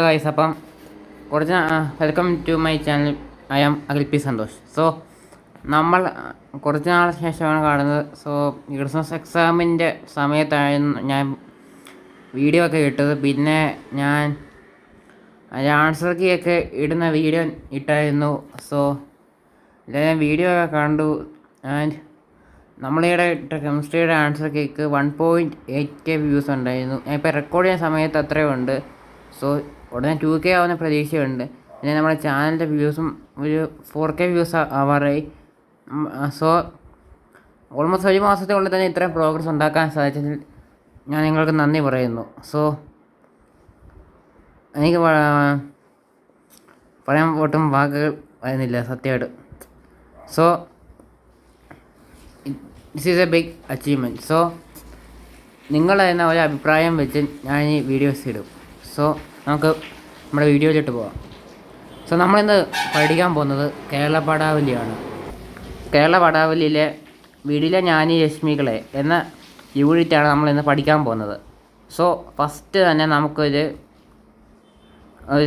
Guys അപ്പം കുറച്ച് welcome to my channel I am Akhil P Santhosh so നമ്മൾ കുറച്ച് നാളെ ശേഷമാണ് കാണുന്നത്. സോ ക്രിസ്മസ് എക്സാമിന്റെ സമയത്തായിരുന്നു ഞാൻ വീഡിയോ ഒക്കെ ഇട്ടത്. പിന്നെ ഞാൻ ആൻസർ കീ ഒക്കെ ഇടുന്ന വീഡിയോ ഇട്ടായിരുന്നു. സോ ഞാൻ വീഡിയോ ഒക്കെ കണ്ടു. ആൻഡ് നമ്മളിവിടെ ഇട്ട കെമിസ്ട്രിയുടെ answer cake one point eight K views ഉണ്ടായിരുന്നു. ഞാൻ ഇപ്പോൾ റെക്കോർഡ് ചെയ്യുന്ന സമയത്ത് അത്രയും ഉണ്ട്. സോ ഉടനെ ടു കെ ആവുന്ന പ്രതീക്ഷയുണ്ട്. പിന്നെ നമ്മുടെ ചാനലിന്റെ വ്യൂസും ഒരു ഫോർ കെ വ്യൂസ് ആവാറായി. സോ ഓൾമോസ്റ്റ് ഒരു മാസത്തിനുള്ളിൽ തന്നെ ഇത്രയും പ്രോഗ്രസ് ഉണ്ടാക്കാൻ സാധിച്ചതിൽ ഞാൻ നിങ്ങൾക്ക് നന്ദി പറയുന്നു. സോ എനിക്ക് പറയാൻ ഒട്ടും വാക്കുകൾ വരുന്നില്ല സത്യമായിട്ട്. So this is a big achievement so നിങ്ങൾ എന്ന ഒരു അഭിപ്രായം വെച്ച് ഞാൻ ഈ വീഡിയോസ് ഇടും. സോ നമുക്ക് നമ്മുടെ വീഡിയോയിലിട്ട് പോവാം. സോ നമ്മളിന്ന് പഠിക്കാൻ പോകുന്നത് കേരള പടാവലിയാണ് കേരള പടാവലിയിലെ വീടിലെ ഞാനീ രശ്മികളെ എന്ന യൂണിറ്റാണ് നമ്മളിന്ന് പഠിക്കാൻ പോകുന്നത്. സോ ഫസ്റ്റ് തന്നെ നമുക്കൊരു